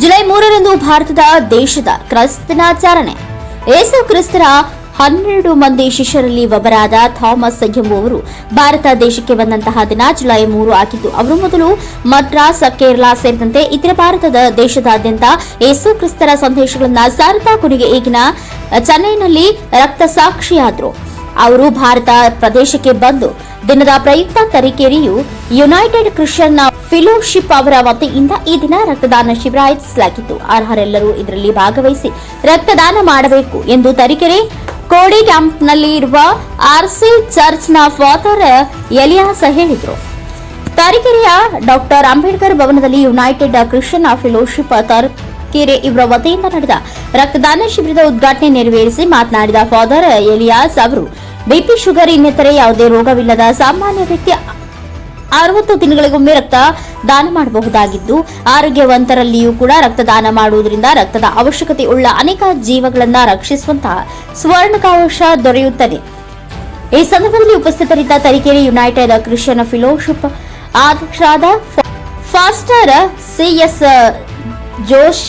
July ಮೂರರಂದು ಭಾರತದ ದೇಶದ ಕ್ರೈಸ್ತ ದಿನಾಚರಣೆ ಏಸು ಕ್ರಿಸ್ತರ ಹನ್ನೆರಡು ಮಂದಿ ಶಿಷ್ಯರಲ್ಲಿ ಒಬ್ಬರಾದ ಥಾಮಸ್ ಎಂಬುವವರು ಭಾರತ ದೇಶಕ್ಕೆ ಬಂದಂತಹ ದಿನ ಜುಲೈ ಮೂರು ಆಗಿದ್ದು, ಅವರು ಮೊದಲು ಮದ್ರಾಸ್, ಕೇರಳ ಸೇರಿದಂತೆ ಇತರ ಭಾರತದ ದೇಶದಾದ್ಯಂತ ಏಸು ಕ್ರಿಸ್ತರ ಸಂದೇಶಗಳನ್ನ ಸಾರತಾ ಕೊನೆಗೆ ಈಗಿನ ಚೆನ್ನೈನಲ್ಲಿ ರಕ್ತ ಸಾಕ್ಷಿಯಾದರು ಅವರು ಭಾರತ ಪ್ರದೇಶಕ್ಕೆ ಬಂದು ದಿನದ ಪ್ರಯುಕ್ತ ತರೀಕೆರೆಯು ಯುನೈಟೆಡ್ ಕ್ರಿಶ್ಚಿಯನ್ ಫಿಲೋಶಿಪ್ ಅವರ ವತಿಯಿಂದ ಈ ದಿನ ರಕ್ತದಾನ ಶಿಬಿರ ಆಯೋಜಿಸಲಾಗಿತ್ತು. ಅರ್ಹರೆಲ್ಲರೂ ಇದರಲ್ಲಿ ಭಾಗವಹಿಸಿ ರಕ್ತದಾನ ಮಾಡಬೇಕು ಎಂದು ತರೀಕೆರೆ ಕೋಡಿ ಕ್ಯಾಂಪ್ನಲ್ಲಿ ಇರುವ ಆರ್ಸಿ ಚರ್ಚ್ನ ಫಾದರ್ ಎಲಿಯಾಸ ಹೇಳಿದರು. ತರೀಕೆರೆಯ ಡಾಕ್ಟರ್ ಅಂಬೇಡ್ಕರ್ ಭವನದಲ್ಲಿ ಯುನೈಟೆಡ್ ಕ್ರಿಶ್ಚಿಯನ್ ಫಿಲೋಶಿಪ್ ತರೀಕೆರೆ ಇವರ ವತಿಯಿಂದ ನಡೆದ ರಕ್ತದಾನ ಶಿಬಿರದ ಉದ್ಘಾಟನೆ ನೆರವೇರಿಸಿ ಮಾತನಾಡಿದ ಫಾದರ್ ಎಲಿಯಾಸ್ ಅವರು ಬಿಪಿ ಶುಗರ್ ಇನ್ನಿತರೆ ಯಾವುದೇ ರೋಗವಿಲ್ಲದ ಸಾಮಾನ್ಯ ವ್ಯಕ್ತಿ ಅರವತ್ತು ದಿನಗಳಿಗೊಮ್ಮೆ ರಕ್ತ ದಾನ ಮಾಡಬಹುದಾಗಿದ್ದು, ಆರೋಗ್ಯವಂತರಲ್ಲಿಯೂ ಕೂಡ ರಕ್ತದಾನ ಮಾಡುವುದರಿಂದ ರಕ್ತದ ಅವಶ್ಯಕತೆ ಉಳ್ಳ ಅನೇಕ ಜೀವಗಳನ್ನ ರಕ್ಷಿಸುವಂತಹ ಸ್ವರ್ಣಕಾವಶ ದೊರೆಯುತ್ತದೆ. ಈ ಸಂದರ್ಭದಲ್ಲಿ ಉಪಸ್ಥಿತರಿದ್ದ ತರೀಕೆರೆ ಯುನೈಟೆಡ್ ಕ್ರಿಶ್ಚಿಯನ್ ಫಿಲೋಶಿಪ್ ಅಧ್ಯಕ್ಷರಾದ ಫಾಸ್ಟರ್ ಸಿಎಸ್ ಜೋಶ್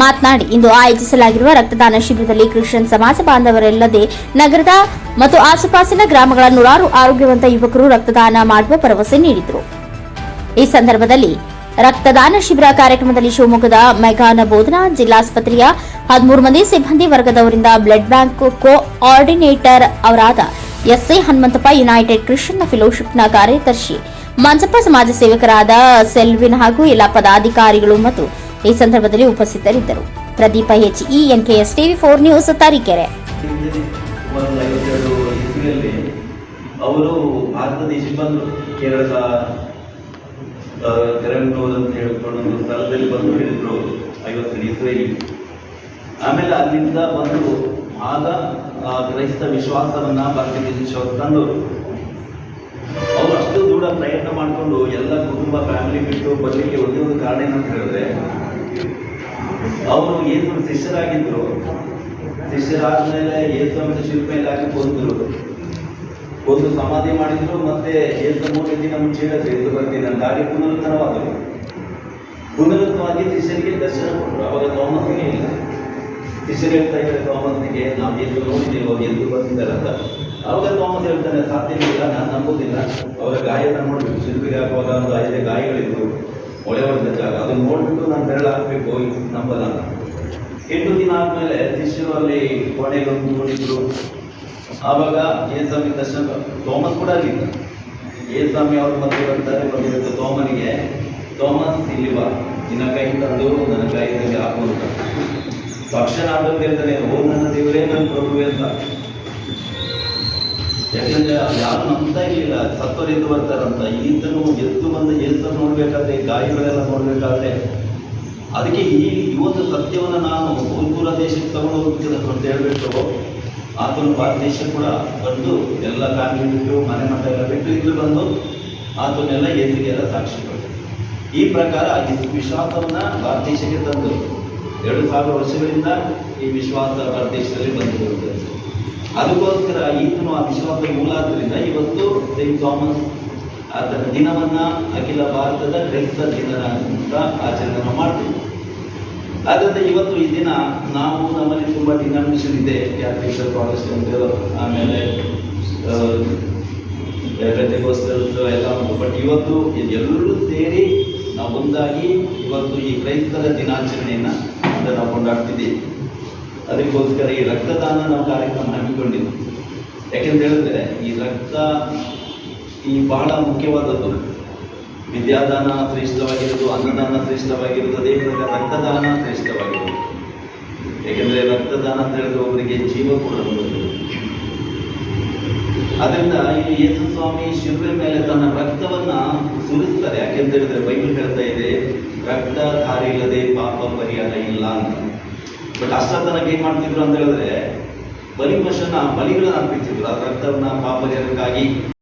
ಮಾತನಾಡಿ, ಇಂದು ಆಯೋಜಿಸಲಾಗಿರುವ ರಕ್ತದಾನ ಶಿಬಿರದಲ್ಲಿ ಕ್ರಿಶ್ಚಿಯನ್ ಸಮಾಜ ಬಾಂಧವರಲ್ಲದೆ ನಗರದ ಮತ್ತು ಆಸುಪಾಸಿನ ಗ್ರಾಮಗಳ ನೂರಾರು ಆರೋಗ್ಯವಂತ ಯುವಕರು ರಕ್ತದಾನ ಮಾಡುವ ಭರವಸೆ ನೀಡಿದರು. ಈ ಸಂದರ್ಭದಲ್ಲಿ ರಕ್ತದಾನ ಶಿಬಿರ ಕಾರ್ಯಕ್ರಮದಲ್ಲಿ ಶಿವಮೊಗ್ಗದ ಮೆಗಾನ ಬೋಧನಾ ಜಿಲ್ಲಾಸ್ಪತ್ರೆಯ ಹದಿಮೂರು ಮಂದಿ ಸಿಬ್ಬಂದಿ ವರ್ಗದವರಿಂದ ಬ್ಲಡ್ ಬ್ಯಾಂಕ್ ಕೋಆರ್ಡಿನೇಟರ್ ಅವರಾದ ಎಸ್ಎ ಹನುಮಂತಪ್ಪ, ಯುನೈಟೆಡ್ ಕ್ರಿಶ್ಚಿಯನ್ ಫೆಲೋಶಿಪ್ನ ಕಾರ್ಯದರ್ಶಿ ಮಂಜಪ್ಪ, ಸಮಾಜ ಸೇವಕರಾದ ಸೆಲ್ವಿನ್ ಹಾಗೂ ಎಲ್ಲ ಪದಾಧಿಕಾರಿಗಳು ಮತ್ತು ಈ ಸಂದರ್ಭದಲ್ಲಿ ಉಪಸ್ಥಿತರಿದ್ದರು. Pradeepa H E NKS TV four news Tarikere. ಅವರು ಭಾರತ ದೇಶಕ್ಕೆ ಬಂದರು. ಕೇರಳದ ತೆರಂಗೋಲ್ ಅಂತ ಹೇಳ್ಕೊಂಡು ಸ್ಥಳದಲ್ಲಿ ಬಂದು ಹೇಳಿದ್ರು ಐವತ್ತು ಇಸ್ರೇಲಿ. ಆಮೇಲೆ ಅಲ್ಲಿಂದ ಬಂದು ಆಗ ಕ್ರೈಸ್ತ ವಿಶ್ವಾಸವನ್ನ ಭಾರತೀಯ ದೇಶ ತಂದವರು. ಅವರು ಅಷ್ಟು ದೂರ ಪ್ರಯತ್ನ ಮಾಡಿಕೊಂಡು ಎಲ್ಲ ಕುಟುಂಬ ಫ್ಯಾಮಿಲಿ ಬಿಟ್ಟು ಬರಲಿಕ್ಕೆ ಒಂದೇ ಒಂದು ಕಾರಣ ಏನಂತ ಹೇಳಿದ್ರೆ ಅವರು ಏನು ಶಿಷ್ಯರಾಗಿದ್ರು. ಶಿಷ್ಯರಾದ್ಮೇಲೆ ಯೇಸು ಅಂತ ಶಿಲ್ಪ ಇಲಾಖೆ ಹಾಕಿ ಕೊಂದ್ರು ಕೊಂದು ಸಮಾಧಿ ಮಾಡಿದ್ರು, ಮತ್ತೆ ಯೇಸು ಮೂರು ದಿನ ಮುಂಚೆ ಎದ್ದು ಬರ್ತೀನಿ ಅಂತ. ಹಾಗೆ ಪುನರುತ್ತರವಾದರು. ಪುನರುತ್ತವಾಗಿ ಶಿಷ್ಯರಿಗೆ ದರ್ಶನ ಕೊಟ್ಟರು. ಅವಾಗ ಥಾಮಸ್ಗೆ ಇಲ್ಲ. ಶಿಷ್ಯರು ಹೇಳ್ತಾ ಇದ್ದಾರೆ ಥಾಮಸ್ನಿಗೆ ನಾವು ಎದ್ದು ನೋಡಿದ್ದೀವಿ ಹೋಗಿ ಎದ್ದು ಬರ್ತಿದ್ದಾರೆ ಅಂತ. ಅವಾಗ ತೋಮಸ್ ಹೇಳ್ತಾನೆ, ಸಾಧ್ಯವಿಲ್ಲ, ನಾನು ನಂಬುದಿಲ್ಲ. ಅವರ ಗಾಯನ ನೋಡಬೇಕು. ಶಿಲ್ಪಿಗೆ ಹಾಕುವಾಗ ಒಂದು ಐದೇ ಗಾಯಗಳಿದ್ವು. ಒಳೆ ಹೊಡೆದ ಜಾಗ ಅದನ್ನ ನೋಡ್ಬಿಟ್ಟು ನಾನು ಬೆರಳು ಹಾಕಬೇಕು ನಂಬಲ್ಲ ಎಂಟು ದಿನ ಆದ್ಮೇಲೆ ಶಿಷ್ಯರು ಅಲ್ಲಿ ಕೊನೆಗೊಂದು ನೋಡಿದ್ರು ಆವಾಗ ಏಸ್ವಾಮಿ ದರ್ಶನ ಥೋಮಸ್ ಕೂಡ ಅಲ್ಲಿದ್ದ. ಏಸ್ವಾಮಿ ಅವರು ಮತ್ತೆ ಬರ್ತಾರೆ ಬಂದಿರುತ್ತೆ ತೋಮನಿಗೆ. ಥೋಮಸ್ ಇಲ್ಲಿವ ನಿನ್ನ ಕೈ ತಂದು ನನ್ನ ಕೈಯಲ್ಲಿ ಹಾಕುವಂತ ತಕ್ಷಣ ಆಡೋದು ಹೇಳ್ತಾನೆ, ಓ ನನ್ನ ದೇವರೇ, ನನ್ನ ಪ್ರಭುವೆ ಅಂತ. ಯಾಕಂದ್ರೆ ಯಾರು ನಂಬ್ತಾ ಇರ್ಲಿಲ್ಲ. ಸತ್ತವರು ಎದ್ದು ಬರ್ತಾರಂತ. ಈತನು ಎದ್ದು ಬಂದು ಎದ್ದು ನೋಡ್ಬೇಕಾದ್ರೆ, ಗಾಯಗಳೆಲ್ಲ ನೋಡ್ಬೇಕಾದ್ರೆ, ಅದಕ್ಕೆ ಈ ಇವತ್ತು ಸತ್ಯವನ್ನು ನಾನು ಬಹುದೂರ ದೇಶಕ್ಕೆ ತಗೊಂಡು ಹೋಗ್ತೀನಿ ಅಂತ ಹೇಳ್ಬಿಟ್ಟು, ಆತನ ಭಾರತ ದೇಶ ಕೂಡ ಬಂದು ಎಲ್ಲ ಫ್ಯಾಮಿಲಿ ಬಿಟ್ಟು, ಮನೆ ಮಠ ಎಲ್ಲ ಬಿಟ್ಟು ಇಲ್ಲಿ ಬಂದು ಆತನೆಲ್ಲ ಎದುರಿಗೆಲ್ಲ ಸಾಕ್ಷಿ ಕೊಡ್ತೀನಿ ಈ ಪ್ರಕಾರ ಈ ವಿಶ್ವಾಸವನ್ನು ಭಾರತ ದೇಶಕ್ಕೆ ತಂದು ಎರಡು ಸಾವಿರ ವರ್ಷಗಳಿಂದ ಈ ವಿಶ್ವಾಸ ಭಾರತ ದೇಶದಲ್ಲಿ ಬಂದಿರುತ್ತದೆ ಅದಕ್ಕೋಸ್ಕರ ಈತನು ಆ ವಿಶ್ವಾಸದ ಮೂಲ ಆದ್ದರಿಂದ ಇವತ್ತು ಸೈಂಟ್ ಥಾಮಸ್ ಅದರ ದಿನವನ್ನ ಅಖಿಲ ಭಾರತದ ಕ್ರೈಸ್ತ ದಿನ ಅಂತ ಆಚರಣೆ ಮಾಡ್ತೀವಿ. ಆದ್ದರಿಂದ ಇವತ್ತು ಈ ದಿನ ನಾವು ನಮ್ಮಲ್ಲಿ ತುಂಬ ಡಿನಾಮಿನೇಷನ್ ಇದೆ. ಕ್ಯಾಥಲಿಕ್ ಪ್ರಾಟೆಸ್ಟೆಂಟ್ ಆಮೇಲೆ ಪೆಂಟೆಕೋಸ್ಟಲ್ಸ್ ಎಲ್ಲ ಬಟ್ ಇವತ್ತು ಎಲ್ಲರೂ ಸೇರಿ ನಾವು ಒಂದಾಗಿ ಇವತ್ತು ಈ ಕ್ರೈಸ್ತರ ದಿನಾಚರಣೆಯನ್ನು ನಾವು ಕೊಂಡಾಡ್ತಿದ್ದೀವಿ. ಅದಕ್ಕೋಸ್ಕರ ಈ ರಕ್ತದಾನ ನಾವು ಕಾರ್ಯಕ್ರಮ ಹಮ್ಮಿಕೊಂಡಿದ್ವಿ. ಯಾಕೆಂತ ಹೇಳಿದ್ರೆ, ಈ ರಕ್ತ ಈ ಬಹಳ ಮುಖ್ಯವಾದದ್ದು. ವಿದ್ಯಾದಾನ ಶ್ರೇಷ್ಠವಾಗಿರೋದು ಅನ್ನದಾನ ಶ್ರೇಷ್ಠವಾಗಿರೋದು ಅದೇ ಪ್ರಕಾರ ರಕ್ತದಾನ ಶ್ರೇಷ್ಠವಾಗಿರೋದು ಯಾಕೆಂದ್ರೆ ರಕ್ತದಾನ ಅಂತ ಹೇಳಿದ್ರೆ ಒಬ್ಬರಿಗೆ ಜೀವ ಕೊಡೋದು ಅದರಿಂದ ಇಲ್ಲಿ ಯೇಸು ಸ್ವಾಮಿ ಶಿಲ್ಪೆ ಮೇಲೆ ತನ್ನ ರಕ್ತವನ್ನ ಸುರಿಸ್ತಾರೆ. ಯಾಕೆಂತ ಹೇಳಿದ್ರೆ ಬೈಬಲ್ ಹೇಳ್ತಾ ಇದೆ, ರಕ್ತ ಧಾರೆ ಇಲ್ಲದೆ ಪಾಪ ಪರಿಹಾರ ಇಲ್ಲ ಅಂತ. ಬಟ್ ಅಷ್ಟ ತನಕ ಏನ್ ಮಾಡ್ತಿದ್ರು ಅಂತ ಹೇಳಿದ್ರೆ ಬಲಿ ಪಶುನ ಬಲಿಗಳನ್ನ ಅರ್ಪಿಸಿದ್ರು ಆ ರಕ್ತವನ್ನ